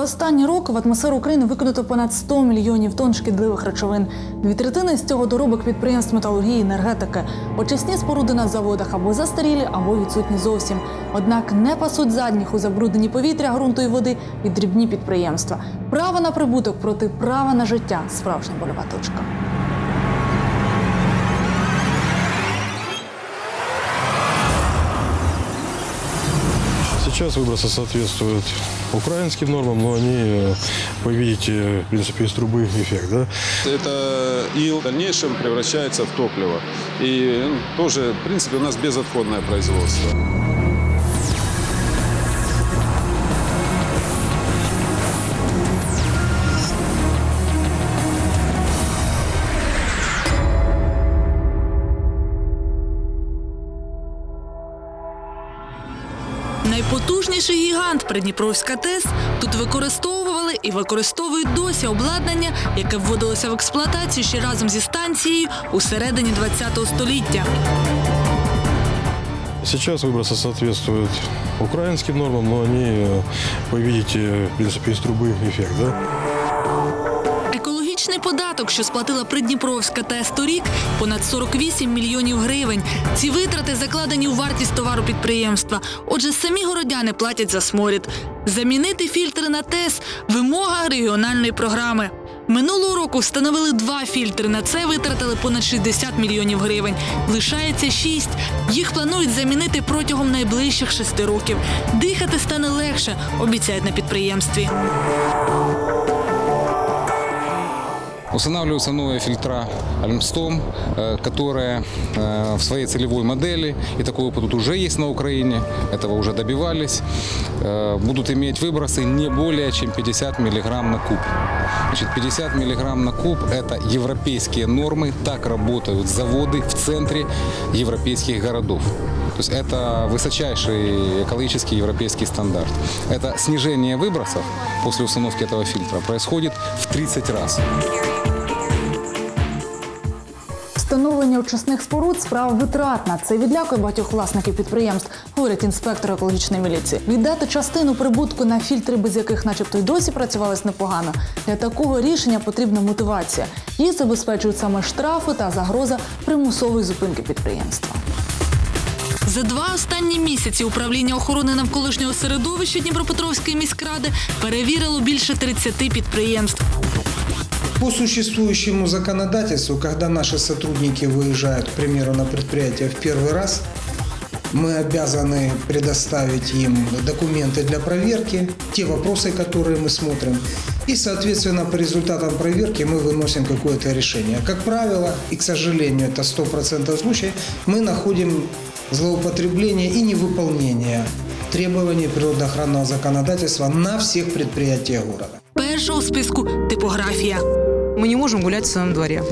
За останні роки в атмосферу України викинуто понад 100 мільйонів тонн шкідливих речовин. Дві третини з цього доробок підприємств металургії енергетики. Очисні споруди на заводах або застарілі, або відсутні зовсім. Однак не пасуть задніх у забруднені повітря, ґрунту і води і дрібні підприємства. Право на прибуток проти права на життя справжня больова точка. Сейчас выбросы соответствуют украинским нормам, но они, э, вы видите, в принципе, из трубы эффект, да? Это ил в дальнейшем превращается в топливо. И ну, тоже, в принципе, у нас безотходное производство. Найпотужніший гігант Придніпровська ТЕС тут використовували і використовують досі обладнання, яке вводилося в експлуатацію ще разом зі станцією у середині ХХ століття. Сейчас выбросы соответствуют украинским нормам, но они, э, вы видите, в принципе, из трубы эффект, да? Екологічний податок, що сплатила Придніпровська ТЕС торік, понад 48 мільйонів гривень. Ці витрати закладені у вартість товару підприємства. Отже, самі городяни платять за сморід. Замінити фільтри на ТЕС – вимога регіональної програми. Минулого року встановили два фільтри. На це витратили понад 60 мільйонів гривень. Лишається шість. Їх планують замінити протягом найближчих шести років. Дихати стане легше, обіцяють на підприємстві. Устанавливаются новые фильтра Альмстом, э, которые э, в своей целевой модели, и такой опыт уже есть на Украине, этого уже добивались, э, будут иметь выбросы не более чем 50 миллиграмм на куб. Значит, 50 миллиграмм на куб – это европейские нормы, так работают заводы в центре европейских городов. То есть это высочайший экологический европейский стандарт. Это снижение выбросов после установки этого фильтра происходит в 30 раз. Встановлення очисних споруд справа витратна. Це відлякує багатьох власників підприємств, говорять інспектори екологічної міліції. Віддати частину прибутку на фільтри, без яких, начебто, й досі працювалось непогано. Для такого рішення потрібна мотивація. Її забезпечують саме штрафи та загроза примусової зупинки підприємства. За два останні місяці управління охорони навколишнього середовища Дніпропетровської міськради перевірило більше 30 підприємств. По существующему законодательству, когда наши сотрудники выезжают, к примеру, на предприятие в первый раз, мы обязаны предоставить им документы для проверки, те вопросы, которые мы смотрим. И, соответственно, по результатам проверки мы выносим какое-то решение. Как правило, и, к сожалению, это 100% случаев, мы находим злоупотребление и невыполнение требований природоохранного законодательства на всех предприятиях города. Перша у списку типографія. Мы не можем гулять в своем дворе,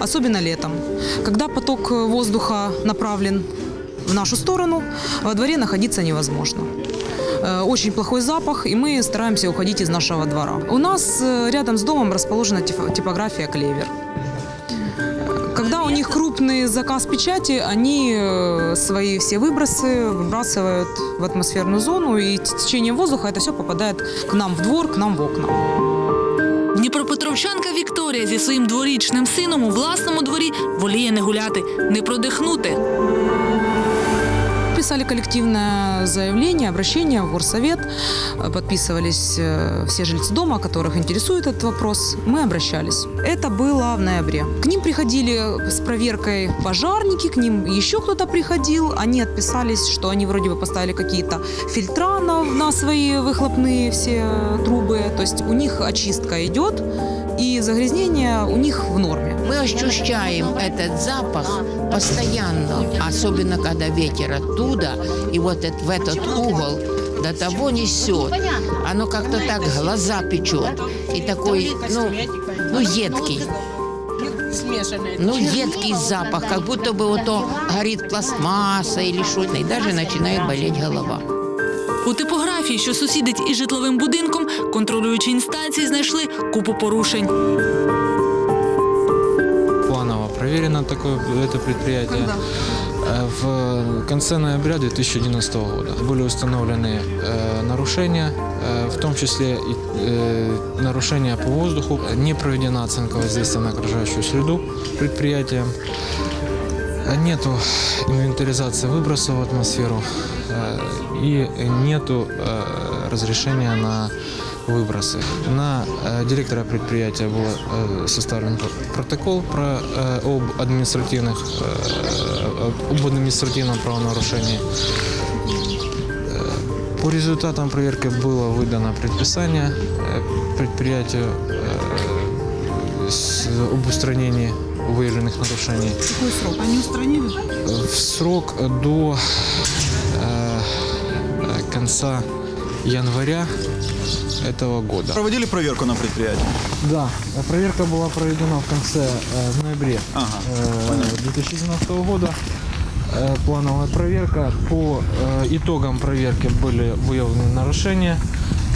особенно летом. Когда поток воздуха направлен в нашу сторону, во дворе находиться невозможно. Э, Очень плохой запах, и мы стараемся уходить из нашего двора. У нас э, рядом с домом расположена типография «Клевер». Когда у них крупный заказ печати, они э, свои все выбросы выбрасывают в атмосферную зону, и т- течением воздуха это все попадает к нам в двор, к нам в окна. Дніпропетровчанка Вікторія зі своїм дворічним сином у власному дворі воліє не гуляти, не продихнути. Писали коллективное заявление, обращение в горсовет, подписывались э, все жильцы дома, которых интересует этот вопрос. Мы обращались. Это было в ноябре. К ним приходили с проверкой пожарники, к ним еще кто-то приходил. Они отписались, что они вроде бы поставили какие-то фильтра на, на свои выхлопные все трубы. То есть у них очистка идет, и загрязнение у них в норме. Мы ощущаем этот запах постоянно, особенно когда ветер оттуда, и вот это- в этот угол до того несет. Оно как-то так глаза печет. И такой, ну, ну едкий. Ну, едкий запах, как будто бы вот то горит пластмасса или что-то, и даже начинает болеть голова. У типографії, що сусідить із житловим будинком, контролюючі інстанції знайшли купу порушень. Проверено такое это предприятие. Э, В конце ноября 2011 года были установлены э, нарушения, э, в том числе и э, нарушения по воздуху. Не проведена оценка воздействия на окружающую среду предприятием. Нету инвентаризации выбросов в атмосферу э, и нету э, разрешения на выбросы. На э, директора предприятия был э, составлен пр- протокол про, э, об, административных, об административном правонарушении. По результатам проверки было выдано предписание предприятию об устранении выявленных нарушений Какой срок? Они устранили? в срок до конца января этого года. Проводили проверку на предприятии? Да, проверка была проведена в конце э, в ноябре Ага, э, понятно. 2017 года. Э, Плановая проверка. По э, итогам проверки были выявлены нарушения,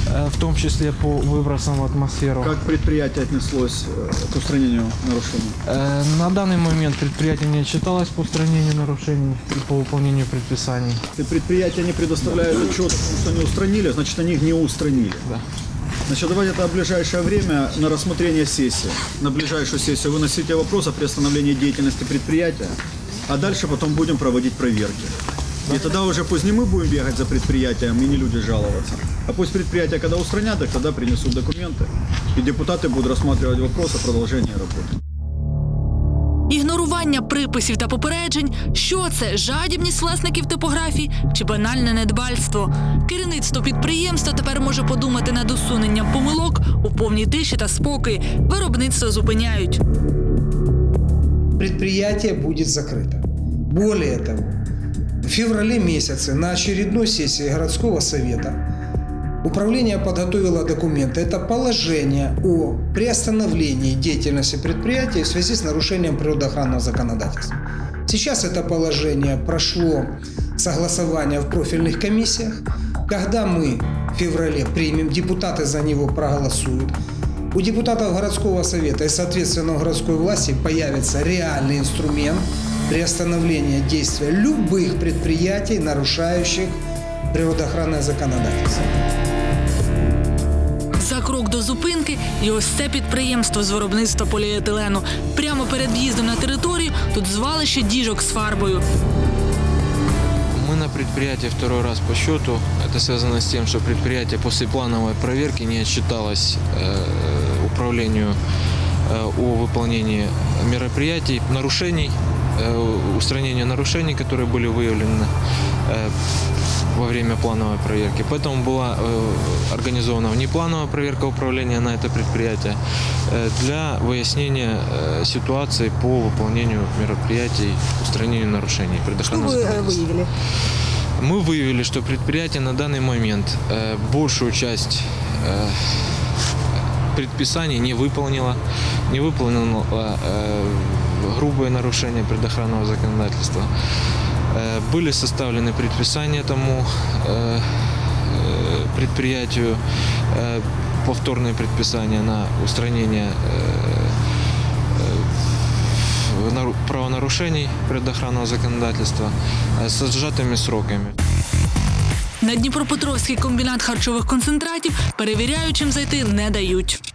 в том числе по выбросам в атмосферу. Как предприятие отнеслось э, к устранению нарушений? Э, На данный момент предприятие не отчиталось по устранению нарушений и по выполнению предписаний. Если предприятия не предоставляют отчет, что они устранили, значит они их не устранили. Да. Значит, давайте это в ближайшее время на рассмотрение сессии. На ближайшую сессию выносите вопрос о приостановлении деятельности предприятия, а дальше потом будем проводить проверки. И тогда уже пусть не мы будем бегать за предприятием и не люди жаловаться, а пусть предприятия, когда устранят их, тогда принесут документы, и депутаты будут рассматривать вопрос о продолжении работы. Ігнорування приписів та попереджень, що це жадібність власників типографій чи банальне недбальство. Керівництво підприємства тепер може подумати над усуненням помилок у повній тиші та спокої. Виробництво зупиняють. предприятие будет закрыто. Более того, в феврале месяце на очередной сессии городского совета управление подготовило документы. Это положение о приостановлении деятельности предприятия в связи с нарушением природоохранного законодательства. Сейчас это положение прошло согласование в профильных комиссиях. Когда мы в феврале примем, депутаты за него проголосуют, у депутатов городского совета и, соответственно, городской власти появится реальный инструмент приостановления действия любых предприятий, нарушающих природоохранное законодательство. За крок до зупинки, і ось це підприємство з виробництва поліетилену. Прямо перед в'їздом на територію тут звалище діжок з фарбою. Мы на предприятии второй раз по счету. Это связано с тем, что предприятие после плановой проверки не отчиталось э, управлению э, о выполнении мероприятий, нарушений, э, устранения нарушений, которые были выявлены э, во время плановой проверки. Поэтому была э, организована внеплановая проверка управления на это предприятие для выяснения ситуации по выполнению мероприятий, устранению нарушений предохранного законодательства. Мы выявили, что предприятие на данный момент большую часть предписаний не выполнило, не выполнило э, грубые нарушения предохранного законодательства. Э, были составлены предписания тому э, э, предприятию, э, повторные предписания на устранение э, нару- правонарушений предохранного законодательства э, с сжатыми сроками. На Дніпропетровський комбінат харчових концентратів перевіряючим зайти не дають.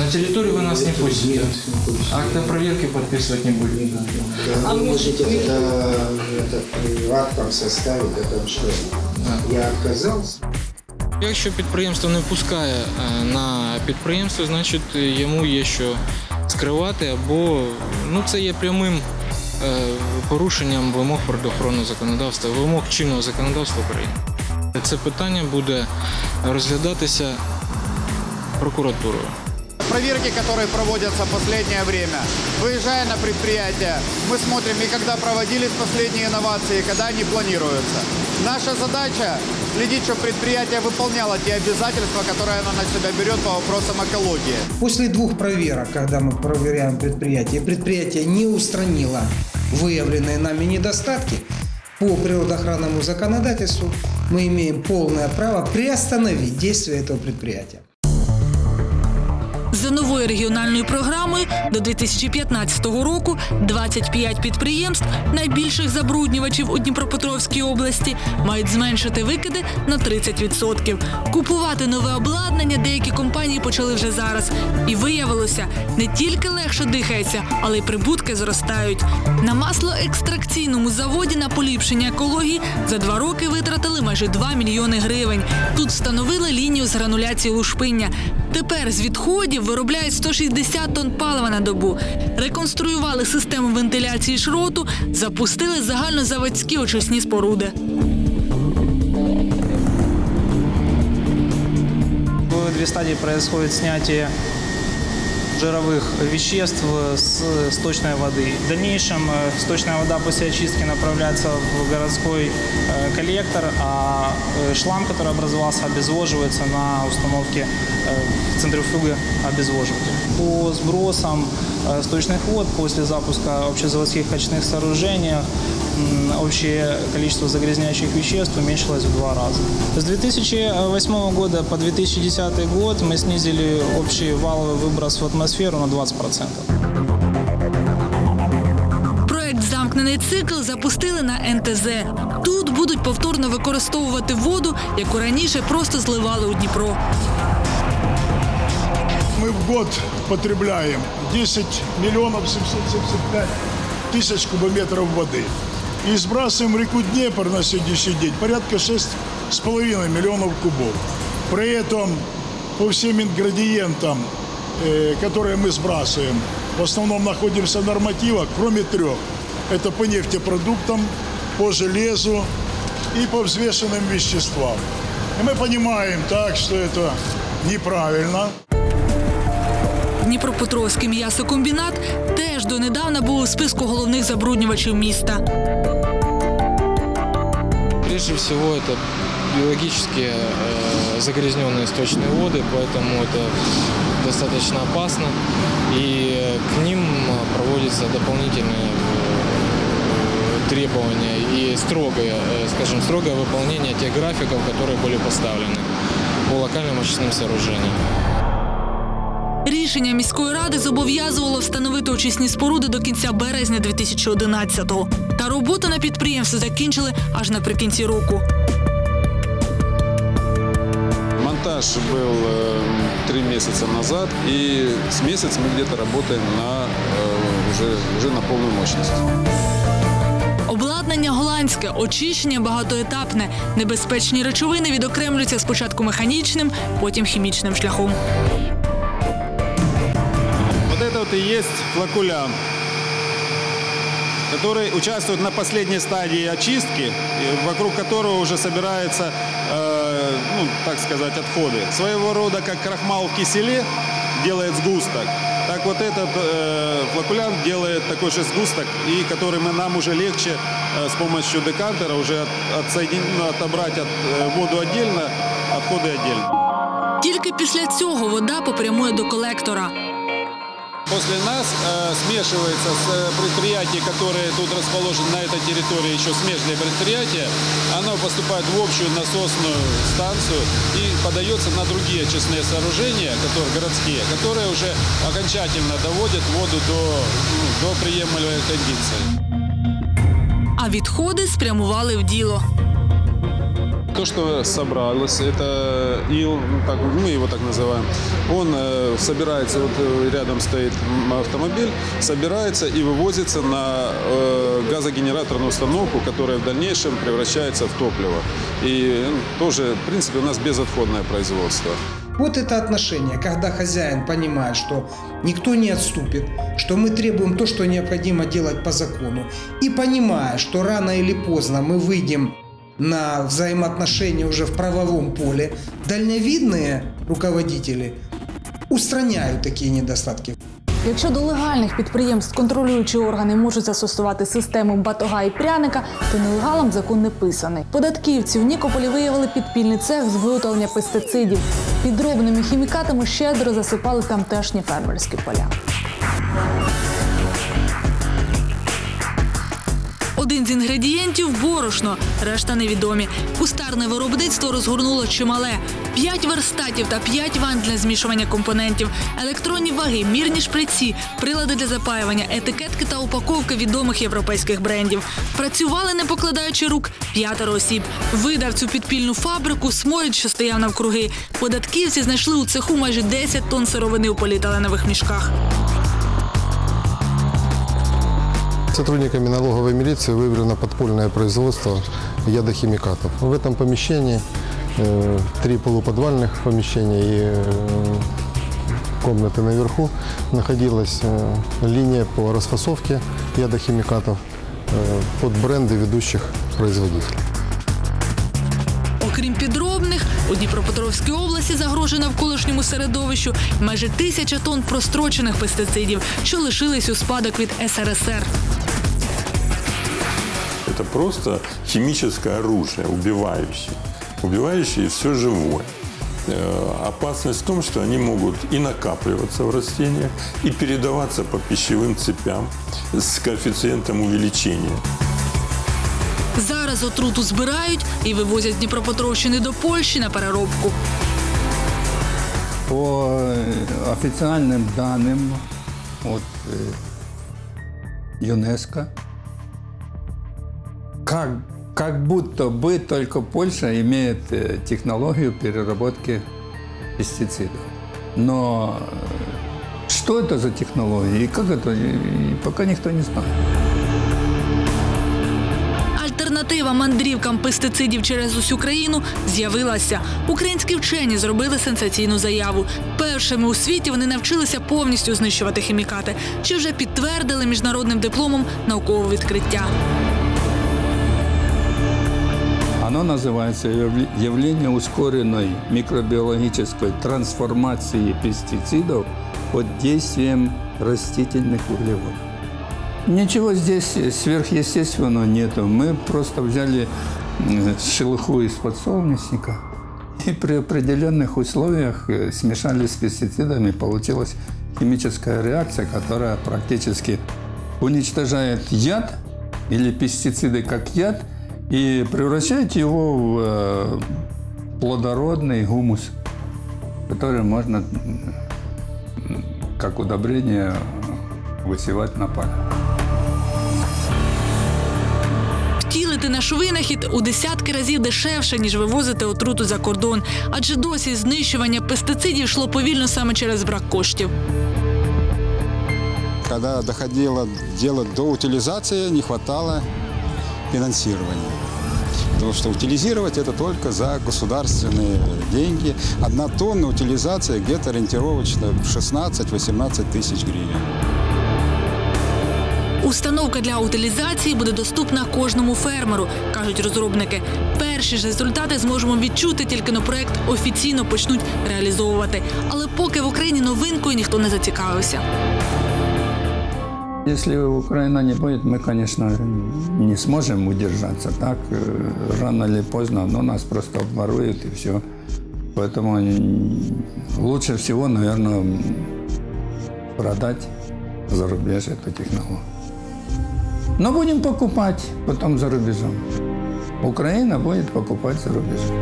На территорию вы нас не пустите. Акты проверки подписывать не будете. А вы можете это, этот акт там составить, о том, что я отказался. Якщо підприємство не пускає е, на підприємство, значить е, йому є що скривати, або ну це є прямим е, порушенням вимог природоохоронного законодавства, вимог чинного законодавства України. Це питання буде розглядатися прокуратурою. Проверки, которые проводятся в последнее время. Выезжая на предприятие, мы смотрим и когда проводились последние инновации, и когда они планируются. Наша задача следить, чтобы предприятие выполняло те обязательства, которые оно на себя берет по вопросам экологии. После двух проверок, когда мы проверяем предприятие, предприятие не устранило выявленные нами недостатки по природоохранному законодательству, мы имеем полное право приостановить действие этого предприятия. За новою регіональною програмою до 2015 року 25 підприємств, найбільших забруднювачів у Дніпропетровській області, мають зменшити викиди на 30%. Купувати нове обладнання деякі компанії почали вже зараз. І виявилося, не тільки легше дихається, але й прибутки зростають. На маслоекстракційному заводі на поліпшення екології за два роки витратили майже 2 мільйони гривень. Тут встановили лінію з грануляції лушпиння. Тепер з відходів виробляють 160 тонн палива на добу. Реконструювали систему вентиляції шроту, запустили загальнозаводські очисні споруди. Две стадии происходит снятие жировых веществ с сточной воды. В дальнейшем э, сточная вода после очистки направляется в городской э, коллектор, а э, шлам, который образовался, обезвоживается на установке э, центрифуги обезвоживателя. По сбросам э, сточных вод после запуска общезаводских очистных сооружений м, общее количество загрязняющих веществ уменьшилось в два раза. С 2008 года по 2010 год мы снизили общий валовый выброс в атмосферу на 20%. Проект Замкнений цикл запустили на НТЗ. Тут будуть повторно використовувати воду, яку раніше просто зливали у Дніпро. В год потребляем 10 миллионов 775 тысяч кубометров воды. И сбрасываем в реку Днепр на сегодняшний день порядка 6,5 миллионов кубов. При этом по всем ингредиентам, э, которые мы сбрасываем, в основном находимся в нормативах, кроме трех. Это по нефтепродуктам, по железу и по взвешенным веществам. И мы понимаем так, что это неправильно. Дніпропетровський м'ясокомбінат теж донедавна був у списку головних забруднювачів міста. Прежде всего, это биологически э, загрязненные сточные воды, поэтому это достаточно опасно. И э, к ним э, проводятся дополнительные э, требования и строгое, э, скажем, строгое выполнение тех графиков, которые были поставлены по локальным очистным сооружениям. Рішення міської ради зобов'язувало встановити очисні споруди до кінця березня 2011-го. Та роботу на підприємстві закінчили аж наприкінці року. Монтаж был э, три месяца назад, и с месяц мы где-то работаем на, э, уже, уже на полную мощность. Обладнання голландське, очищення багатоетапне. Небезпечні речовини відокремлюються спочатку механічним, потім хімічним шляхом. Вот это вот и есть флокулянт, который участвует на последней стадии очистки, и вокруг которого уже собираются, э, ну, так сказать, отходы. Своего рода, как крахмал в киселе делает сгусток, так вот этот э, флокулянт делает такой же сгусток, и который мы, нам уже легче э, с помощью декантера уже от, отсоедин- ну, отобрать от, э, воду отдельно, отходы отдельно. Тільки після цього вода попрямує до колектора. После нас э, смешивается с э, предприятий, которые тут расположены на этой территории, еще смежные предприятия. Оно поступает в общую насосную станцию и подается на другие очистные сооружения, которые городские, которые уже окончательно доводят воду до, ну, до приемлемой кондиции. А відходи спрямували в діло. То, что собралось, это ил, ну, так, мы его так называем, он э, собирается, вот э, рядом стоит автомобиль, собирается и вывозится на э, газогенераторную установку, которая в дальнейшем превращается в топливо. И ну, тоже, в принципе, у нас безотходное производство. Вот это отношение, когда хозяин понимает, что никто не отступит, что мы требуем то, что необходимо делать по закону, и понимая, что рано или поздно мы выйдем на взаимоотношения уже в правовом поле, дальновидные руководители устраняют такие недостатки. Якщо до легальних підприємств контролюючі органи можуть застосувати систему батога і пряника, то нелегалам закон не писаний. Податківці в Нікополі виявили підпільний цех з виготовлення пестицидів. Підробними хімікатами щедро засипали тамтешні фермерські поля. Один з інгредієнтів борошно, решта невідомі. Кустарне виробництво розгорнуло чимале: п'ять верстатів та п'ять ванн для змішування компонентів, електронні ваги, мірні шприці, прилади для запаювання, етикетки та упаковки відомих європейських брендів. Працювали, не покладаючи рук, п'ятеро осіб. Видав цю підпільну фабрику сморід, що стояв навкруги. Податківці знайшли у цеху майже 10 тонн сировини у поліетиленових мішках. Сотрудниками налоговой милиции выявлено подпольное производство ядохимикатов. В этом помещении э, три полуподвальных помещения и э, комнаты наверху находилась э, линия по расфасовке ядохимикатов э, под бренды ведущих производителей. Окрім підробних, у Дніпропетровській області загрожує навколишньому середовищу майже тисяча тонн прострочених пестицидів, що лишились у спадок від СРСР. Это просто химическое оружие, убивающее. Убивающее все живое. Э, Опасность в том, что они могут и накапливаться в растениях, и передаваться по пищевым цепям с коэффициентом увеличения. Зараз отруту збирають і вивозять з Дніпропетровщини до Польщі на переробку. По э, официальным данным от э, ЮНЕСКО, как, как будто бы только Польша имеет э, технологию переработки пестицидов. Но э, что это за технология и как это, и- и пока никто не знает. Альтернатива мандрівкам пестицидів через усю країну з'явилася. Українські вчені зробили сенсаційну заяву. Першими у світі вони навчилися повністю знищувати хімікати, чи вже підтвердили міжнародним дипломом наукове відкриття. Оно называется явле- явление ускоренной микробиологической трансформации пестицидов под действием растительных углеводов. Ничего здесь сверхъестественного нету. Мы просто взяли шелуху из подсолнечника и при определенных условиях э, смешали с пестицидами. Получилась химическая реакция, которая практически уничтожает яд или пестициды как яд и превращает его в э, плодородный гумус, который можно м, как удобрение высевать на поле. Втілити наш винахід у десятки разів дешевше, ніж вивозити отруту за кордон. Адже досі знищування пестицидів йшло повільно саме через брак коштів. Когда доходило дело до утилизации, не хватало финансирования. Потому что утилизировать это только за государственные деньги. Одна тонна утилизация где-то ориентировочно 16-18 тысяч гривен. Установка для утилізації буде доступна кожному фермеру, кажуть розробники. Перші ж результати зможемо відчути, тільки но проект офіційно почнуть реалізовувати. Але поки в Україні новинкою ніхто не зацікавився. Если Украина не будет, мы, конечно, не сможем удержаться. Так, э, рано или поздно, но нас просто обворуют и все. Поэтому лучше всего, наверное, продать за рубеж эту технологию. Но будем покупать потом за рубежом. Украина будет покупать за рубежом.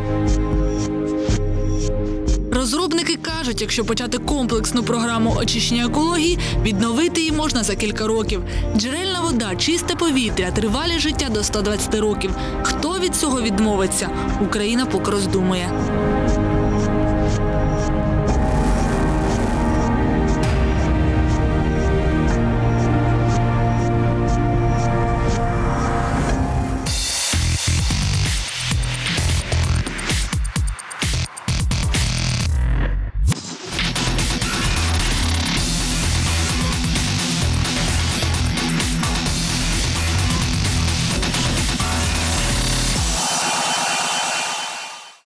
Розробники кажуть, якщо почати комплексну програму очищення екології, відновити її можна за кілька років. Джерельна вода, чисте повітря, тривалі життя до 120 років. Хто від цього відмовиться? Україна поки роздумує.